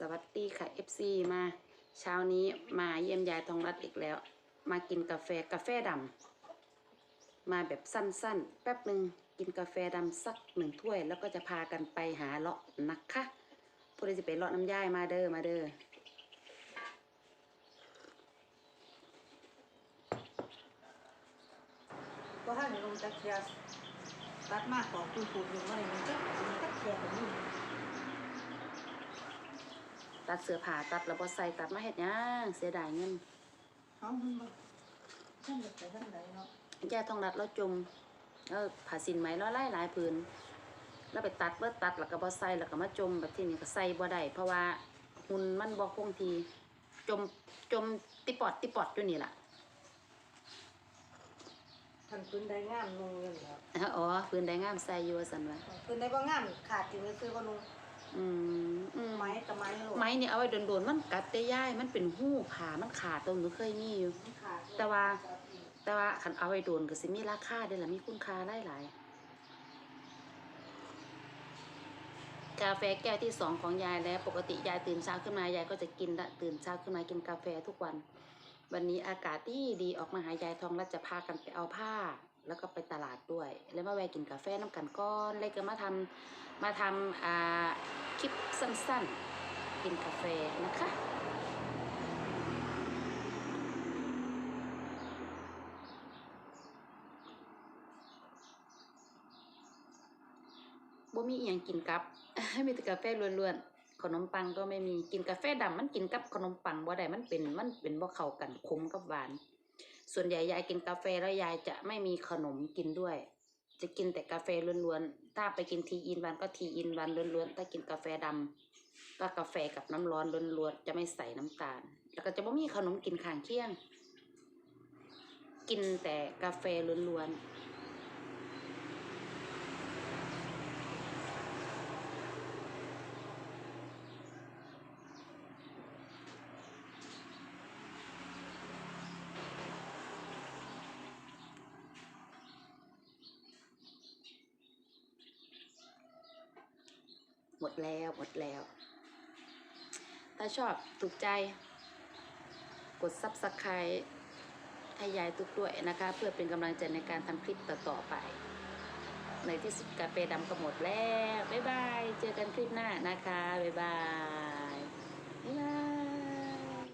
สวัสดีค่ะ FC มาเช้านี้มาเยี่ยมยายทองรัตน์อีกแล้ว มากินกาแฟกาแฟดำมาแบบสั้นๆ แป๊บหนึ่งกินกาแฟดำสักหนึ่งถ้วย แล้วก็จะพากันไปหาเลาะนะคะพูดจะไปเลาะน้ำย่ายมาเด้อมาเด้อก็ให้ลงจากเทียตัดมากกว่าคุณปู่อยู่มาเลยมันก็มันก็เทียแบบนี้ ตั ดเสื้อผ้าตัดแล้วบ่ใส่ตัดมาเฮ็ดหยังเสียดายเงินเขามันมาท่านจะไปท่านใดเนาะยายทองรัตน์เราจมเออผ่าสินไหมเราไล่หลายผืนแล้วไปตัดเบิดตัดแล้วก็บ่ใส่แล้วก็มาจมแบบที่นี่ก็ใส่บ่ได้เพราะว่าหุ่นมันบ่คงทีจมจมติปอดติปอดอยู่นี่ล่ะท่านพื้นได้งามลงเงินแล้วอ๋อพื้นได้งามใส่อยู่ว่าซั่นว่าพื้นได้บ่งามขาดจริงเลยซื้อบ่นุ่ง อืมอืมไม้กับไม้โลดไม้นี่เอาไว้โดนๆมันกัดได้ย่ายมันเป็นหู้ผ่ามันขาดตรงหนูเคยมีอยู่มันขาดแต่ว่า แต่ว่าคันเอาไว้โดนก็สิมีราคาเด้อล่ะมีคุณค่าหลายๆกาแฟแก้วที่สองของยายแล้ว ปกติยายตื่นเช้าขึ้นมายายก็จะกินละตื่นเช้าขึ้นมากินกาแฟทุกวัน วันนี้อากาศดีดีออกมาหายายทองแล้วจะพากันไปเอาผ้า แล้วก็ไปตลาดด้วย แล้วมาแวะกินกาแฟน้ำกันก้อนเลยก็มาทำมาทำอ่าคลิปสั้นๆ กินกาแฟนะคะบ่มีอหยังกินกับ มีแต่กาแฟล้วนๆ ขนมปังก็ไม่มี กินกาแฟดำมันกินกับขนมปังบ่ได้ มันเป็น มันเป็นบ่เข้ากันขมกับหวาน ส่วนใหญ่ยายกินกาแฟแล้วยายจะไม่มีขนมกินด้วย จะกินแต่กาแฟล้วนๆ ถ้าไปกินทีอินวันก็ทีอินวันล้วนๆ ถ้ากินกาแฟดำก็กาแฟกับน้ำร้อนล้วนๆ จะไม่ใส่น้ำตาล แล้วก็จะไม่มีขนมกินข้างเคียง กินแต่กาแฟล้วนๆ หมดแล้วหมดแล้ว ถ้าชอบถูกใจ กด subscribe ให้ยายตุกด้วยนะคะ เพื่อเป็นกำลังใจในการทำคลิปต่อๆไป ในที่สุดกาแฟดำก็หมดแล้ว บ๊ายบาย เจอกันคลิปหน้านะคะ บ๊ายบาย บ๊ายบาย